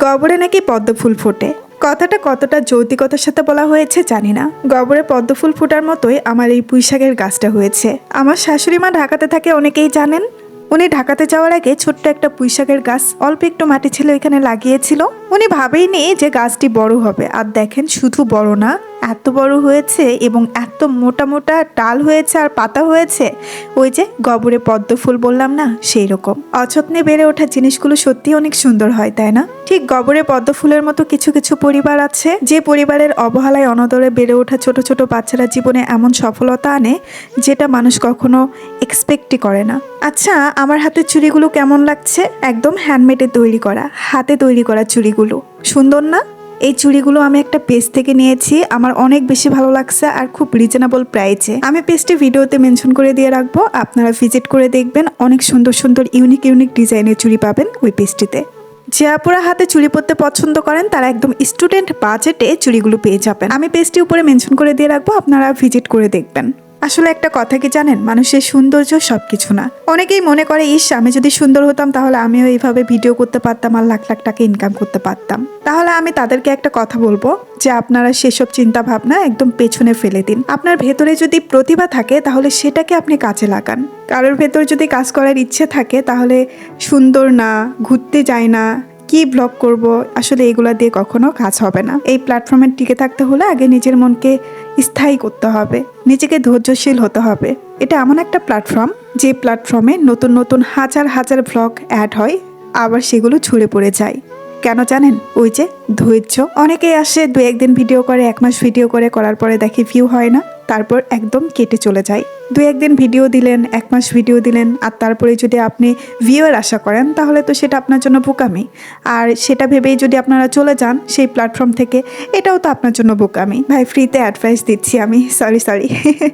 গবরে নাকি পদ্মফুল ফোটে। কথাটা কতটা যৌতিকতার সাথে বলা হয়েছে জানি না। গবরে পদ্মফুল ফোটার মতোই আমার এই পুঁইশাকের গাছটা হয়েছে। আমার শাশুড়ি মা ঢাকাতে থাকে অনেকেই জানেন। উনি ঢাকাতে যাওয়ার আগে ছোট্ট একটা পুঁইশাকের গাছ অল্প একটু মাটি ছিল এখানে লাগিয়েছিল। উনি ভাবেইনি যে গাছটি বড় হবে। আর দেখেন, শুধু বড় না, এত বড় হয়েছে এবং এত মোটা মোটা ডাল হয়েছে আর পাতা হয়েছে। ওই যে গবরে পদ্ম ফুল বললাম না, সেই রকম। অযত্নে বেড়ে ওঠা জিনিসগুলো সত্যি অনেক সুন্দর হয়, তাই না? ঠিক গবরে পদ্ম ফুলের মতো কিছু কিছু পরিবার আছে, যে পরিবারের অবহেলায় অনদরে বেড়ে ওঠা ছোট ছোট বাচ্চারা জীবনে এমন সফলতা আনে যেটা মানুষ কখনো এক্সপেক্টই করে না। আচ্ছা আমার হাতের চুড়িগুলো কেমন লাগছে? একদম হ্যান্ডমেডে তৈরি করা, হাতে তৈরি করা চুড়িগুলো। সুন্দর না? এই চুড়িগুলো আমি একটা পেজ থেকে নিয়েছি, আমার অনেক বেশি ভালো লাগছে আর খুব রিজনেবল প্রাইসে আমি পেজটি ভিডিওতে মেনশন করে দিয়ে রাখব, আপনারা ভিজিট করে দেখবেন, অনেক সুন্দর সুন্দর ইউনিক ইউনিক ডিজাইনের চুড়ি পাবেন ওই পেজটিতে যে আপুরা হাতে চুড়ি পরতে পছন্দ করেন, তারা একদম স্টুডেন্ট বাজেটে চুড়িগুলো পেয়ে যাবেন। আমি পেজটি উপরে মেনশন করে দিয়ে রাখব, আপনারা ভিজিট করে দেখবেন। আসলে একটা কথা কি জানেন? মানুষের সৌন্দর্য সব কিছু না। অনেকেই মনে করে, ইস, আমি যদি সুন্দর হতাম, তাহলে আমিও এইভাবে ভিডিও করতে পারতাম আর লাখ লাখ টাকা ইনকাম করতে পারতাম। তাহলে আমি তাদেরকে একটা কথা বলব যে, আপনারা সেসব চিন্তা ভাবনা একদম পেছনে ফেলে দিন। আপনার ভেতরে যদি প্রতিভা থাকে, তাহলে সেটাকে আপনি কাজে লাগান। কারোর ভেতর যদি কাজ করার ইচ্ছে থাকে, তাহলে সুন্দর না, ঘুরতে যায় না, কি ব্লগ করব? আসলে এগুলা দিয়ে কখনো কাজ হবে না। এই প্ল্যাটফর্মে টিকে থাকতে হলে আগে নিজের মনকে স্থায়ী করতে হবে, নিজেকে ধৈর্যশীল হতে হবে। এটা এমন একটা প্ল্যাটফর্ম যে প্ল্যাটফর্মে নতুন নতুন হাজার হাজার ব্লগ অ্যাড হয়, আবার সেগুলো ছুঁড়ে পড়ে যায়। কেন জানেন? ওই যে ধৈর্য। অনেকেই আসে দু একদিন ভিডিও করে, এক মাস ভিডিও করে, করার পরে দেখে ভিউ হয় না। তারপর একদম কেটে চলে যায়। দু একদিন ভিডিও দিলেন, এক মাস ভিডিও দিলেন, আর তারপরে যদি আপনি ভিউয়ের আশা করেন, তাহলে তো সেটা আপনার জন্য বোকামি। আর সেটা ভেবেই যদি আপনারা চলে যান সেই প্ল্যাটফর্ম থেকে, এটাও তো আপনার জন্য বোকামি। ভাই ফ্রিতে অ্যাডভাইস দিচ্ছি আমি। সরি সরি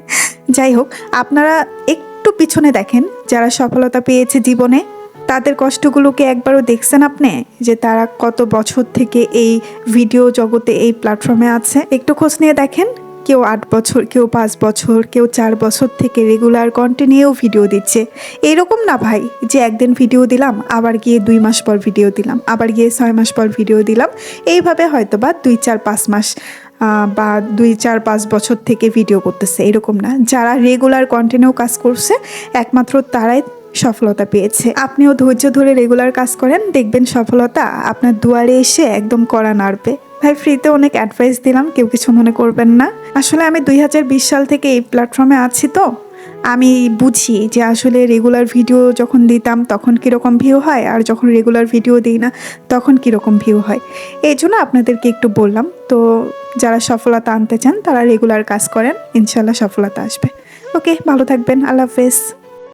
যাই হোক, আপনারা একটু পিছনে দেখেন, যারা সফলতা পেয়েছে জীবনে, তাদের কষ্টগুলোকে একবারও দেখছেন আপনি? যে তারা কত বছর থেকে এই ভিডিও জগতে, এই প্ল্যাটফর্মে আছে? একটু খোঁজ নিয়ে দেখেন। কেউ আট বছর, কেউ পাঁচ বছর, কেউ চার বছর থেকে রেগুলার কন্টিনিউ ভিডিও দিচ্ছে। এরকম না ভাই, যে একদিন ভিডিও দিলাম, আবার গিয়ে দুই মাস পর ভিডিও দিলাম, আবার গিয়ে ছয় মাস পর ভিডিও দিলাম, এইভাবে হয়তো বা দুই, চার, পাঁচ মাস বা দুই, চার, পাঁচ বছর থেকে ভিডিও করতেছে, এরকম না। যারা রেগুলার কন্টিনিউ কাজ করছে, একমাত্র তারাই সফলতা পেয়েছে। আপনিও ধৈর্য ধরে রেগুলার কাজ করেন, দেখবেন সফলতা আপনার দুয়ারে এসে একদম কড়া নাড়বে। ভাই ফ্রিতে অনেক অ্যাডভাইস দিলাম, কেউ কিছু মনে করবেন না। আসলে আমি দুই হাজার বিশ সাল থেকে এই প্ল্যাটফর্মে আছি তো। আমি বুঝি যে আসলে রেগুলার ভিডিও যখন দিতাম, তখন কীরকম ভিউ হয়, আর যখন রেগুলার ভিডিও দিই না, তখন কীরকম ভিউ হয়। এই জন্য আপনাদেরকে একটু বললাম, তো যারা সফলতা আনতে চান, তারা রেগুলার কাজ করেন ইনশাল্লাহ সফলতা আসবে। ওকে ভালো থাকবেন, আল্লাহ হাফেজ।